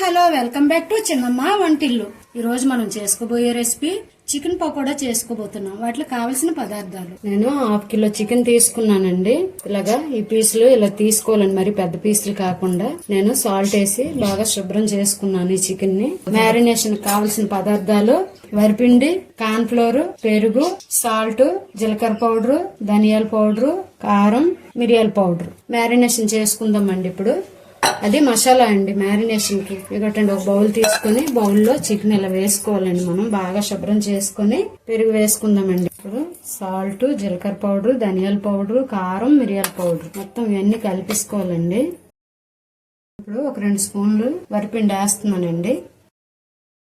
Hello welcome back to Chinnamma Vantillu. ఈ రోజు మనం చేసుకోబోయే రెసిపీ చికెన్ పకోడా చేసుకోబోతున్నాం. వాటికి కావలసిన పదార్థాలు. నేను హాఫ్ కిలో చికెన్ తీసుకున్నానండి. ఇలాగా ఈ పీసులు ఇలా తీసుకోవాలండి మరి పెద్ద పీసులు కాకుండా నేను సాల్ట్ వేసి బాగా శుభ్రం చేసుకున్నాను ఈ చికెన్ని మ్యారినేషన్ కావలసిన పదార్థాలు వరిపిండి కార్న్ ఫ్లోర్ పెరుగు సాల్ట్ జీలకర్ర పౌడర్ ధనియాల పౌడర్ కారం మిరియాల పౌడర్. మ్యారినేషన్ చేసుకుందామండి ఇప్పుడు. అది మసాలా అండి మ్యారినేషన్కి. ఇగటండి ఒక బౌల్ తీసుకుని బౌల్లో చికెన్ ఇలా వేసుకోవాలండి మనం. బాగా శుభ్రం చేసుకుని పెరుగు వేసుకుందామండి. ఇప్పుడు సాల్ట్ జీలకర్ర పౌడర్ ధనియాల పౌడర్ కారం మిరియాల పౌడర్. మొత్తం ఇవన్నీ కలిపేసుకోవాలండి. ఇప్పుడు ఒక రెండు స్పూన్లు వరిపిండి వేస్తున్నానండి.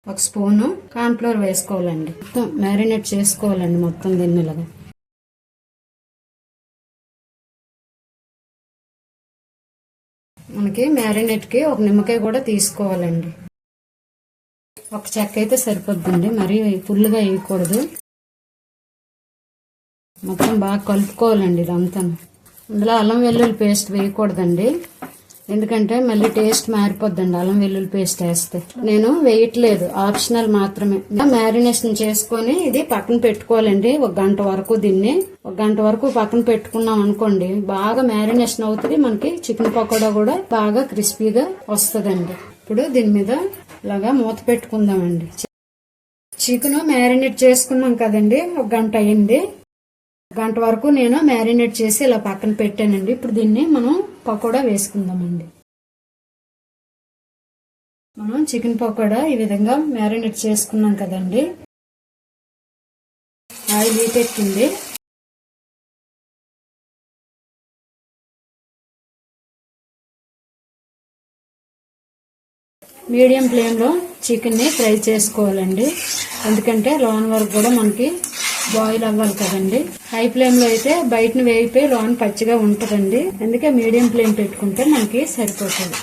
ఒక స్పూను కార్న్ఫ్లోర్ వేసుకోవాలండి. మొత్తం మ్యారినేట్ చేసుకోవాలండి మొత్తం దీన్ని ఇలాగా. మనకి మ్యారినేట్కి ఒక నిమ్మకాయ కూడా తీసుకోవాలండి. ఒక చెక్క అయితే సరిపోద్దండి. మరి ఫుల్గా వేయకూడదు. మొత్తం బాగా కలుపుకోవాలండి ఇదంతా ఇందులో అల్లం వెల్లుల్లి పేస్ట్ వేయకూడదండి. ఎందుకంటే మళ్ళీ టేస్ట్ మారిపోద్దండి. అల్లం వెల్లుల్లి పేస్ట్ వేస్తే. నేను వేయట్లేదు ఆప్షనల్ మాత్రమే. మ్యారినేషన్ చేసుకొని ఇది పక్కన పెట్టుకోవాలండి. ఒక గంట వరకు దీన్ని. ఒక గంట వరకు పక్కన పెట్టుకున్నాం అనుకోండి బాగా మ్యారినేషన్ అవుతుంది మనకి చికెన్ పకోడా కూడా బాగా క్రిస్పీగా వస్తుందండి. ఇప్పుడు దీని మీద ఇలాగా మూత పెట్టుకుందామండి. చికెన్ మ్యారినేట్ చేసుకున్నాం కదండి. ఒక గంట అయింది. గంట వరకు నేను మ్యారినేట్ చేసి ఇలా పక్కన పెట్టానండి. ఇప్పుడు దీన్ని మనం పకోడా వేసుకుందామండి. మనం చికెన్ పకోడా ఈ విధంగా మ్యారినేట్ చేసుకున్నాం కదండి. ఆయిల్ ఎక్కింది. మీడియం ఫ్లేమ్లో చికెన్ని ఫ్రై చేసుకోవాలండి. ఎందుకంటే లోన్ వరకు కూడా మనకి బాయిల్ అవ్వాలి కదండి. హై ఫ్లేమ్లో అయితే బయటను వేయిపోయి లోన్ పచ్చిగా ఉంటదండి. అందుకే మీడియం ఫ్లేమ్ పెట్టుకుంటే మనకి సరిపోతుంది.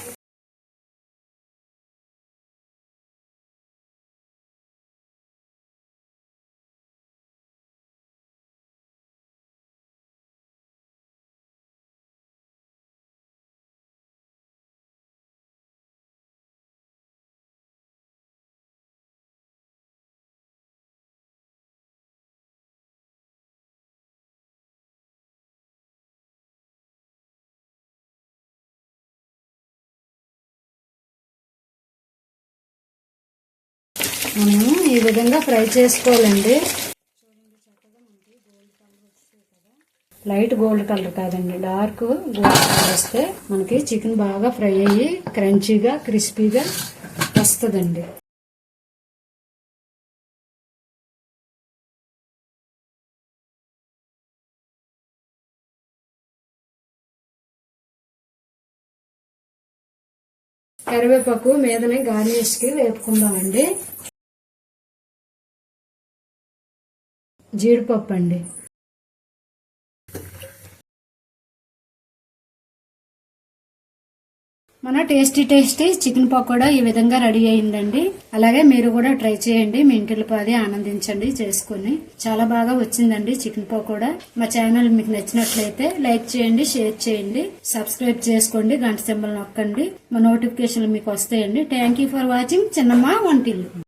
మనము ఈ విధంగా ఫ్రై చేసుకోవాలండి. లైట్ గోల్డ్ కలర్ కాదండి డార్క్ గోల్డ్ కలర్ వస్తే మనకి చికెన్ బాగా ఫ్రై అయ్యి క్రంచీగా క్రిస్పీగా వస్తుందండి. కరివేపాకు మీదనే గార్నిష్కి వేపుకుందామండి. జీడిపప్పు అండి. మన టేస్టీ టేస్టీ చికెన్ పకోడా ఈ విధంగా రెడీ అయిందండి. అలాగే మీరు కూడా ట్రై చేయండి. మీ ఇంటిలో పాది ఆనందించండి చేసుకుని. చాలా బాగా వచ్చిందండి చికెన్ పకోడా. మా ఛానల్ మీకు నచ్చినట్లయితే లైక్ చేయండి షేర్ చేయండి సబ్స్క్రైబ్ చేసుకోండి గంట సింబల్ నొక్కండి. మా నోటిఫికేషన్లు మీకు వస్తాయండి. థ్యాంక్ ఫర్ వాచింగ్ చిన్నమ్మ వంటిల్లు.